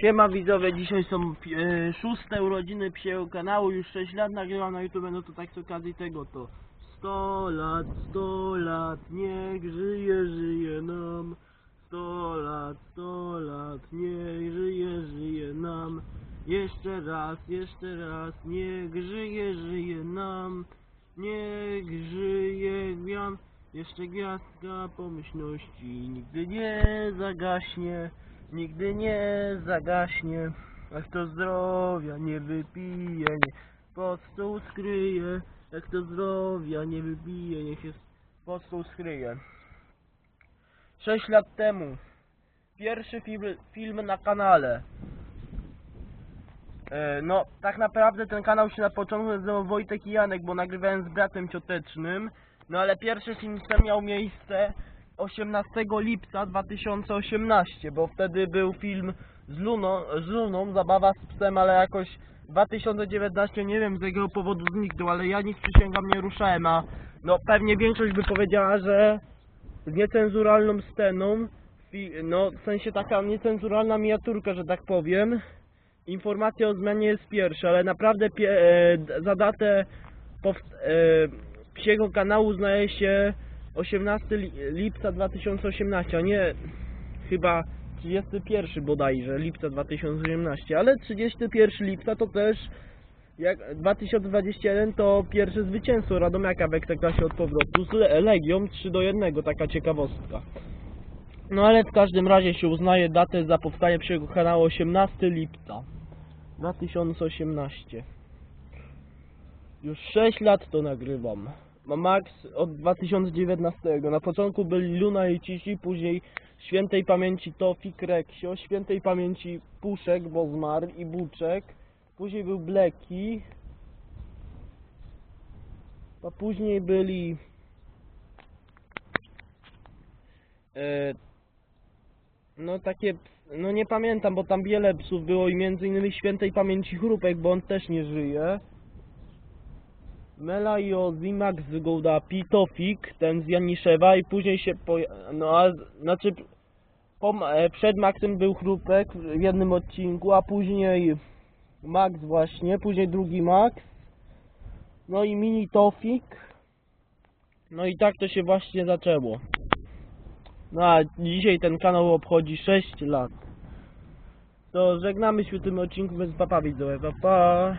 Siema widzowie, dzisiaj są e, szóste urodziny psiego kanału, już 6 lat nagrywam na YouTube, no to tak z okazji tego to. 100 lat, 100 lat, niech żyje, żyje nam. 100 lat, 100 lat, niech żyje, żyje nam. Jeszcze raz, jeszcze raz, niech żyje, żyje nam. Niech żyje gwiazd, jeszcze gwiazdka pomyślności Nigdy nie zagaśnie Nigdy nie zagaśnie, jak to zdrowia nie wypije, nie pod stół skryje, jak to zdrowia nie wypije, niech się pod stół skryje. Sześć lat temu, pierwszy film, film na kanale. E, no, tak naprawdę ten kanał się na początku nazywał Wojtek i Janek, bo nagrywałem z bratem ciotecznym, no ale pierwszy film ten miał miejsce 18 lipca 2018, bo wtedy był film z Luną, z Luną, zabawa z psem, ale jakoś 2019 nie wiem z jakiego powodu zniknął, ale ja nic przysięgam nie ruszałem, a no pewnie większość by powiedziała, że z niecenzuralną sceną, no w sensie taka niecenzuralna miniaturka, że tak powiem, informacja o zmianie jest pierwsza, ale naprawdę e, za datę e, psiego kanału uznaje się 18 li- lipca 2018, a nie chyba 31 bodajże lipca 2018, ale 31 lipca to też jak 2021 to pierwsze zwycięstwo Radomiaka w Ekstraklasie od powrotu z Le- Legią 3 do 1, taka ciekawostka. No ale w każdym razie się uznaje datę za powstanie kanału 18 lipca 2018. Już 6 lat to nagrywam. Ma Max od 2019. Na początku byli Luna i Cici, później świętej pamięci Tofik Reksio, świętej pamięci Puszek, bo zmarł i Buczek. Później był Bleki. A później byli e, no takie, no nie pamiętam, bo tam wiele psów było i między innymi świętej pamięci Chrupek, bo on też nie żyje. Mela Max z Golda, Pitofik, ten z Janiszewa i później się poja... no a znaczy po, e, przed Maxem był Chrupek w jednym odcinku, a później Max właśnie, później drugi Max, no i Mini Tofik, no i tak to się właśnie zaczęło. No a dzisiaj ten kanał obchodzi 6 lat. To żegnamy się w tym odcinku bez papa widzowie, pa pa!